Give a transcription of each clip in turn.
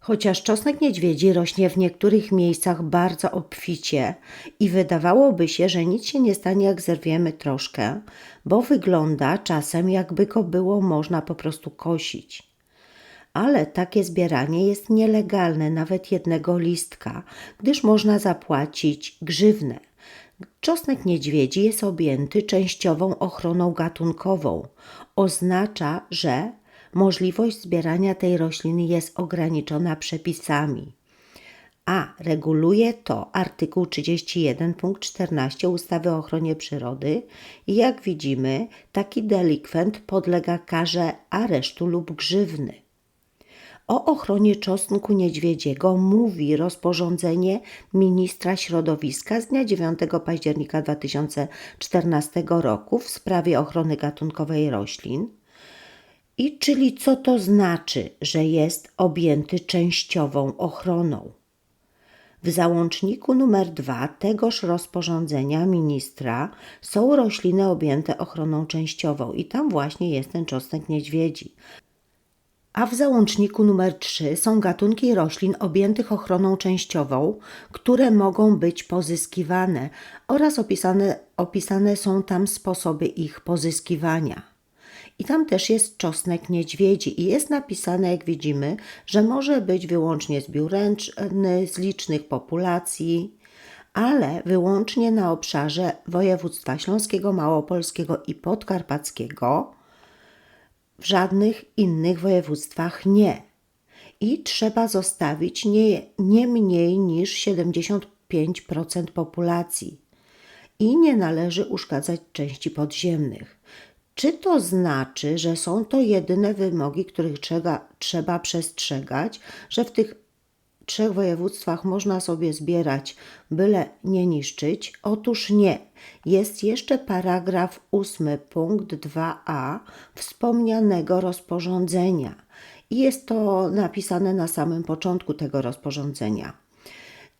Chociaż czosnek niedźwiedzi rośnie w niektórych miejscach bardzo obficie i wydawałoby się, że nic się nie stanie, jak zerwiemy troszkę, bo wygląda czasem, jakby go było można po prostu kosić. Ale takie zbieranie jest nielegalne, nawet jednego listka, gdyż można zapłacić grzywnę. Czosnek niedźwiedzi jest objęty częściową ochroną gatunkową. Oznacza, że możliwość zbierania tej rośliny jest ograniczona przepisami. A reguluje to artykuł 31 punkt 14 ustawy o ochronie przyrody i jak widzimy, taki delikwent podlega karze aresztu lub grzywny. O ochronie czosnku niedźwiedziego mówi rozporządzenie ministra środowiska z dnia 9 października 2014 roku w sprawie ochrony gatunkowej roślin. I czyli co to znaczy, że jest objęty częściową ochroną? W załączniku numer 2 tegoż rozporządzenia ministra są rośliny objęte ochroną częściową i tam właśnie jest ten czosnek niedźwiedzi. A w załączniku numer 3 są gatunki roślin objętych ochroną częściową, które mogą być pozyskiwane oraz opisane, opisane są tam sposoby ich pozyskiwania. I tam też jest czosnek niedźwiedzi i jest napisane, jak widzimy, że może być wyłącznie zbiór ręczny z licznych populacji, ale wyłącznie na obszarze województwa śląskiego, małopolskiego i podkarpackiego, w żadnych innych województwach nie. I trzeba zostawić nie, nie mniej niż 75% populacji. I nie należy uszkadzać części podziemnych. Czy to znaczy, że są to jedyne wymogi, których trzeba, trzeba przestrzegać, że w tych trzech województwach można sobie zbierać, byle nie niszczyć? Otóż nie. Jest jeszcze paragraf 8 punkt 2a wspomnianego rozporządzenia. I jest to napisane na samym początku tego rozporządzenia.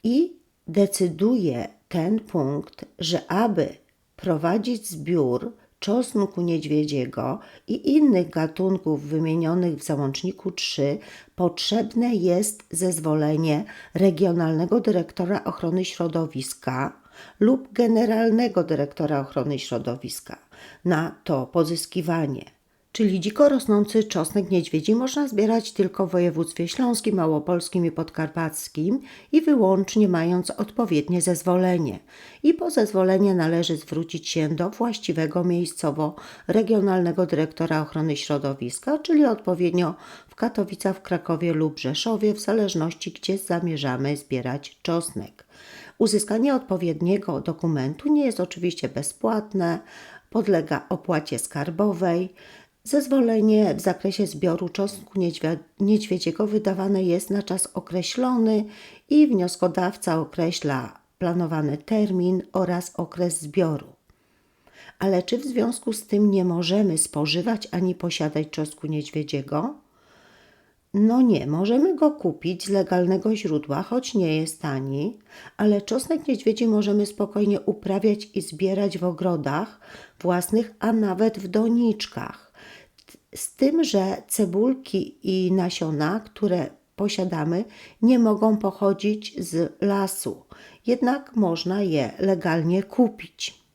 I decyduje ten punkt, że aby prowadzić zbiór czosnku niedźwiedziego i innych gatunków wymienionych w załączniku 3 potrzebne jest zezwolenie regionalnego dyrektora ochrony środowiska lub generalnego dyrektora ochrony środowiska na to pozyskiwanie. Czyli dziko rosnący czosnek niedźwiedzi można zbierać tylko w województwie śląskim, małopolskim i podkarpackim i wyłącznie mając odpowiednie zezwolenie. I po zezwolenie należy zwrócić się do właściwego miejscowo regionalnego dyrektora ochrony środowiska, czyli odpowiednio w Katowicach, w Krakowie lub Rzeszowie, w zależności gdzie zamierzamy zbierać czosnek. Uzyskanie odpowiedniego dokumentu nie jest oczywiście bezpłatne, podlega opłacie skarbowej. Zezwolenie w zakresie zbioru czosnku niedźwiedziego wydawane jest na czas określony i wnioskodawca określa planowany termin oraz okres zbioru. Ale czy w związku z tym nie możemy spożywać ani posiadać czosnku niedźwiedziego? No nie, możemy go kupić z legalnego źródła, choć nie jest tani, ale czosnek niedźwiedzi możemy spokojnie uprawiać i zbierać w ogrodach własnych, a nawet w doniczkach. Z tym, że cebulki i nasiona, które posiadamy, nie mogą pochodzić z lasu, jednak można je legalnie kupić.